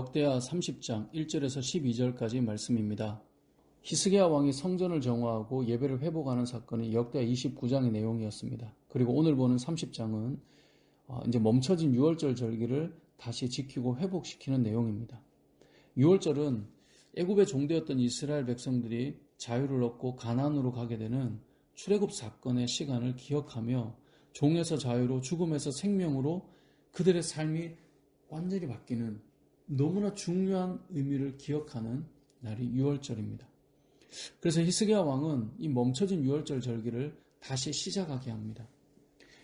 역대하 30장 1절에서 12절까지 말씀입니다. 히스기야 왕이 성전을 정화하고 예배를 회복하는 사건이 역대하 29장의 내용이었습니다. 그리고 오늘 보는 30장은 어, 이제 멈춰진 6월절 절기를 다시 지키고 회복시키는 내용입니다. 6월절은 애굽의 종되었던 이스라엘 백성들이 자유를 얻고 가나안으로 가게 되는 출애굽 사건의 시간을 기억하며 종에서 자유로 죽음에서 생명으로 그들의 삶이 완전히 바뀌는 너무나 중요한 의미를 기억하는 날이 6월절입니다. 그래서 히스기야 왕은 이 멈춰진 6월절 절기를 다시 시작하게 합니다.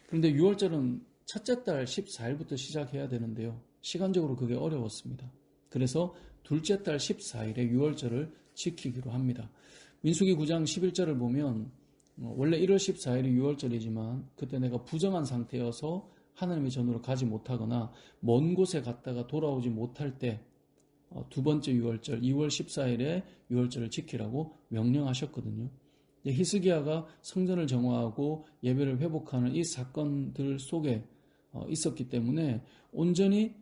그런데 6월절은 첫째 달 14일부터 시작해야 되는데요. 시간적으로 그게 어려웠습니다. 그래서 둘째 달 14일에 6월절을 지키기로 합니다. 민수기 9장 11절을 보면 어, 원래 1월 14일이 6월절이지만 그때 내가 부정한 상태여서 하나님의 전으로 가지 못하거나 먼 곳에 갔다가 돌아오지 못할 때두 어, 번째 6월절 2월 14일에 6월절을 지키라고 명령하셨거든요. 히스기야가 성전을 정화하고 예배를 회복하는 이 사건들 속에 어, 있었기 때문에 온전히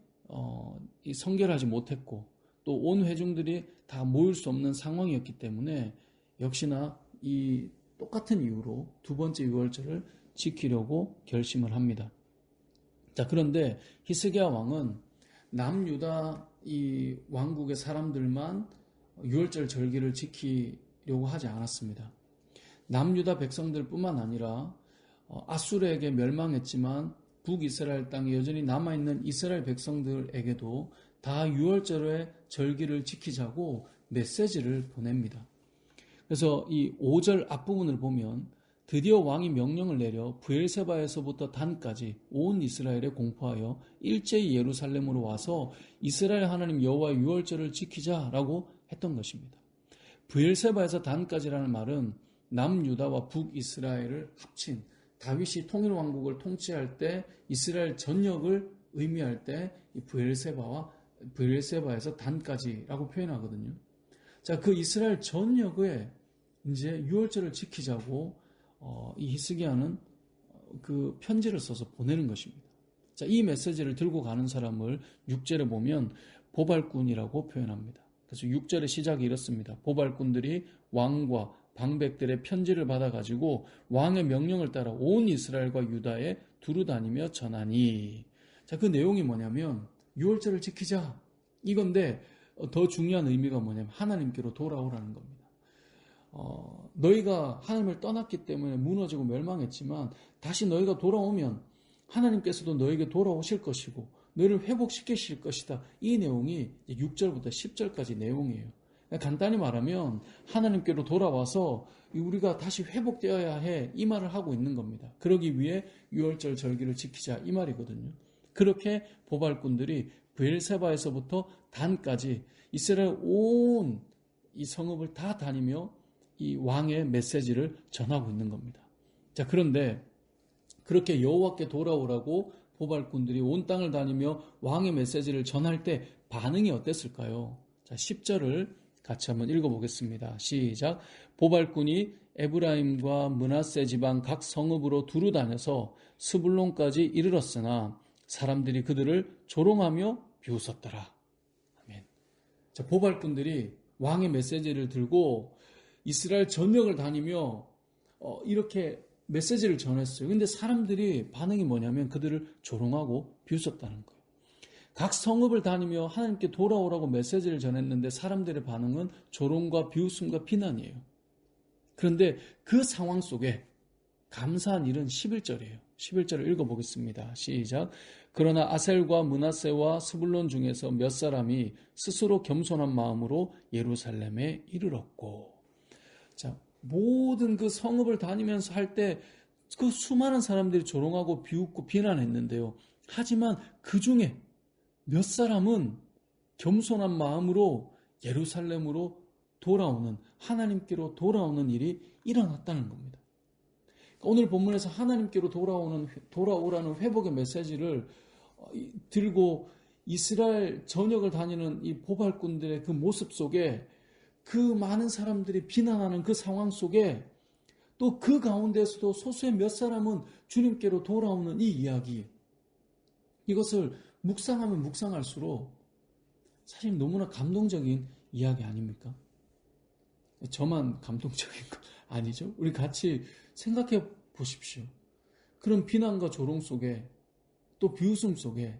성결하지 못했고 또 온 회중들이 다 모일 수 없는 상황이었기 때문에 역시나 이 똑같은 이유로 두 번째 유월절을 지키려고 결심을 합니다. 자, 그런데 히스기야 왕은 남유다 이 왕국의 사람들만 유월절 절기를 지키려고 하지 않았습니다. 남유다 백성들뿐만 아니라 어, 아수르에게 멸망했지만 북이스라엘 땅에 여전히 남아있는 이스라엘 백성들에게도 다 유월절의 절기를 지키자고 메시지를 보냅니다. 그래서 이 5절 앞부분을 보면 드디어 왕이 명령을 내려 부엘세바에서부터 단까지 온 이스라엘에 공포하여 일제히 예루살렘으로 와서 이스라엘 하나님 여호와의 유월절을 지키자라고 했던 것입니다. 부엘세바에서 단까지라는 말은 남유다와 북이스라엘을 합친 다윗이 통일 왕국을 통치할 때 이스라엘 전역을 의미할 때이 부엘세바와 부엘세바에서 단까지라고 표현하거든요. 자, 그 이스라엘 전역에 이제 유월절을 지키자고 어, 이 히스기야는 그 편지를 써서 보내는 것입니다. 자, 이 메시지를 들고 가는 사람을 6절에 보면 보발꾼이라고 표현합니다. 그래서 6절의 시작이 이렇습니다. 보발꾼들이 왕과 방백들의 편지를 받아가지고 왕의 명령을 따라 온 이스라엘과 유다에 두루 다니며 전하니. 자, 그 내용이 뭐냐면 6월절을 지키자. 이건데 더 중요한 의미가 뭐냐면 하나님께로 돌아오라는 겁니다. 어, 너희가 하나님을 떠났기 때문에 무너지고 멸망했지만 다시 너희가 돌아오면 하나님께서도 너에게 돌아오실 것이고 너희를 회복시키실 것이다. 이 내용이 6절부터 10절까지 내용이에요. 간단히 말하면 하나님께로 돌아와서 우리가 다시 회복되어야 해 이 말을 하고 있는 겁니다. 그러기 위해 6월절 절기를 지키자 이 말이거든요. 그렇게 보발꾼들이 브엘세바에서부터 단까지 이스라엘 온 이 성읍을 다 다니며 이 왕의 메시지를 전하고 있는 겁니다. 자, 그런데 그렇게 여호와께 돌아오라고 보발꾼들이 온 땅을 다니며 왕의 메시지를 전할 때 반응이 어땠을까요? 자, 10절을 같이 한번 읽어보겠습니다. 시작. 보발꾼이 에브라임과 문하세 지방 각 성읍으로 두루 다녀서 스불론까지 이르렀으나 사람들이 그들을 조롱하며 비웃었더라. 아멘. 자, 보발꾼들이 왕의 메시지를 들고 이스라엘 전역을 다니며 어, 이렇게 메시지를 전했어요. 근데 사람들이 반응이 뭐냐면 그들을 조롱하고 비웃었다는 거예요. 각 성읍을 다니며 하나님께 돌아오라고 메시지를 전했는데 사람들의 반응은 조롱과 비웃음과 비난이에요. 그런데 그 상황 속에 감사한 일은 11절이에요. 11절을 읽어보겠습니다. 시작. 그러나 아셀과 문하세와 스불론 중에서 몇 사람이 스스로 겸손한 마음으로 예루살렘에 이르렀고 자, 모든 그 성읍을 다니면서 할 때 그 수많은 사람들이 조롱하고 비웃고 비난했는데요. 하지만 그 중에 몇 사람은 겸손한 마음으로 예루살렘으로 돌아오는 하나님께로 돌아오는 일이 일어났다는 겁니다. 오늘 본문에서 하나님께로 돌아오는 돌아오라는 회복의 메시지를 어, 들고 이스라엘 전역을 다니는 이 보발꾼들의 그 모습 속에 그 많은 사람들이 비난하는 그 상황 속에 또 그 가운데서도 소수의 몇 사람은 주님께로 돌아오는 이 이야기. 이것을 묵상하면 묵상할수록 사실 너무나 감동적인 이야기 아닙니까? 저만 감동적인 거 아니죠? 우리 같이 생각해 보십시오. 그런 비난과 조롱 속에 또 비웃음 속에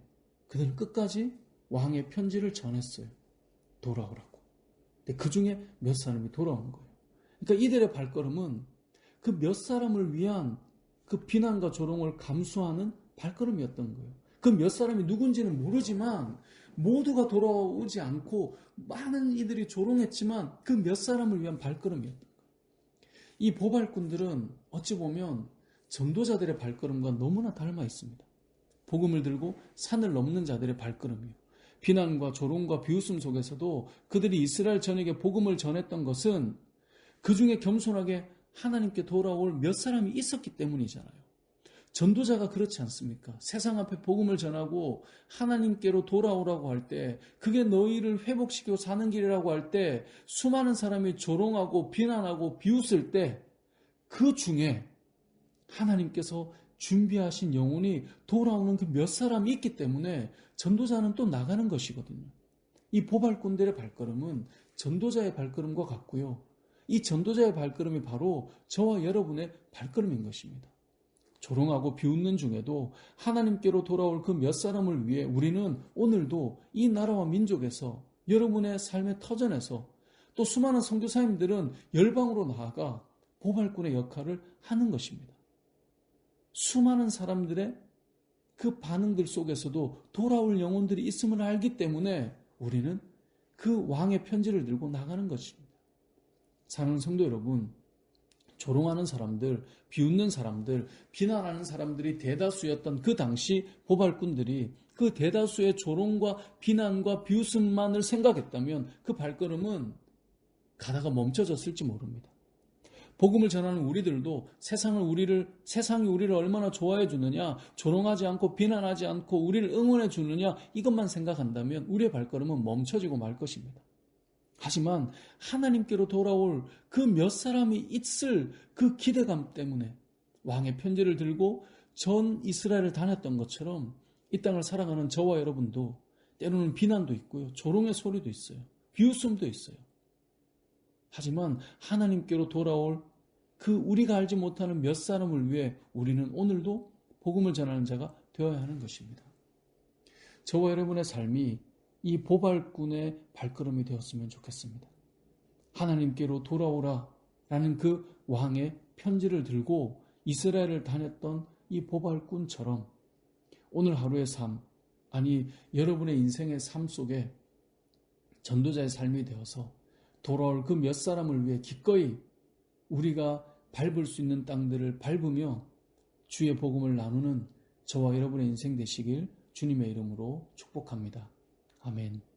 그들은 끝까지 왕의 편지를 전했어요. 돌아오라고. 근데 그 중에 몇 사람이 돌아온 거예요. 그러니까 이들의 발걸음은 그 몇 사람을 위한 그 비난과 조롱을 감수하는 발걸음이었던 거예요. 그 몇 사람이 누군지는 모르지만 모두가 돌아오지 않고 많은 이들이 조롱했지만 그 몇 사람을 위한 발걸음이었던 거예요. 이 보발꾼들은 어찌 보면 전도자들의 발걸음과 너무나 닮아 있습니다. 복음을 들고 산을 넘는 자들의 발걸음이요. 비난과 조롱과 비웃음 속에서도 그들이 이스라엘 전역에 복음을 전했던 것은 그 중에 겸손하게 하나님께 돌아올 몇 사람이 있었기 때문이잖아요. 전도자가 그렇지 않습니까? 세상 앞에 복음을 전하고 하나님께로 돌아오라고 할 때, 그게 너희를 회복시키고 사는 길이라고 할 때, 수많은 사람이 조롱하고 비난하고 비웃을 때, 그 중에 하나님께서 준비하신 영혼이 돌아오는 그 몇 사람이 있기 때문에 전도자는 또 나가는 것이거든요. 이 보발꾼들의 발걸음은 전도자의 발걸음과 같고요. 이 전도자의 발걸음이 바로 저와 여러분의 발걸음인 것입니다. 조롱하고 비웃는 중에도 하나님께로 돌아올 그 몇 사람을 위해 우리는 오늘도 이 나라와 민족에서 여러분의 삶의 터전에서 또 수많은 선교사님들은 열방으로 나아가 보발꾼의 역할을 하는 것입니다. 수많은 사람들의 그 반응들 속에서도 돌아올 영혼들이 있음을 알기 때문에 우리는 그 왕의 편지를 들고 나가는 것입니다. 사는 성도 여러분, 조롱하는 사람들, 비웃는 사람들, 비난하는 사람들이 대다수였던 그 당시 보발꾼들이 그 대다수의 조롱과 비난과 비웃음만을 생각했다면 그 발걸음은 가다가 멈춰졌을지 모릅니다. 복음을 전하는 우리들도 세상을 우리를 세상이 우리를 얼마나 좋아해 주느냐, 조롱하지 않고 비난하지 않고 우리를 응원해 주느냐 이것만 생각한다면 우리의 발걸음은 멈춰지고 말 것입니다. 하지만 하나님께로 돌아올 그 몇 사람이 있을 그 기대감 때문에 왕의 편지를 들고 전 이스라엘을 다녔던 것처럼 이 땅을 살아가는 저와 여러분도 때로는 비난도 있고요. 조롱의 소리도 있어요. 비웃음도 있어요. 하지만 하나님께로 돌아올 그 우리가 알지 못하는 몇 사람을 위해 우리는 오늘도 복음을 전하는 자가 되어야 하는 것입니다. 저와 여러분의 삶이 이 보발꾼의 발걸음이 되었으면 좋겠습니다. 하나님께로 돌아오라 라는 그 왕의 편지를 들고 이스라엘을 다녔던 이 보발꾼처럼 오늘 하루의 삶, 아니 여러분의 인생의 삶 속에 전도자의 삶이 되어서 돌아올 그 몇 사람을 위해 기꺼이 우리가 밟을 수 있는 땅들을 밟으며 주의 복음을 나누는 저와 여러분의 인생 되시길 주님의 이름으로 축복합니다. 아멘.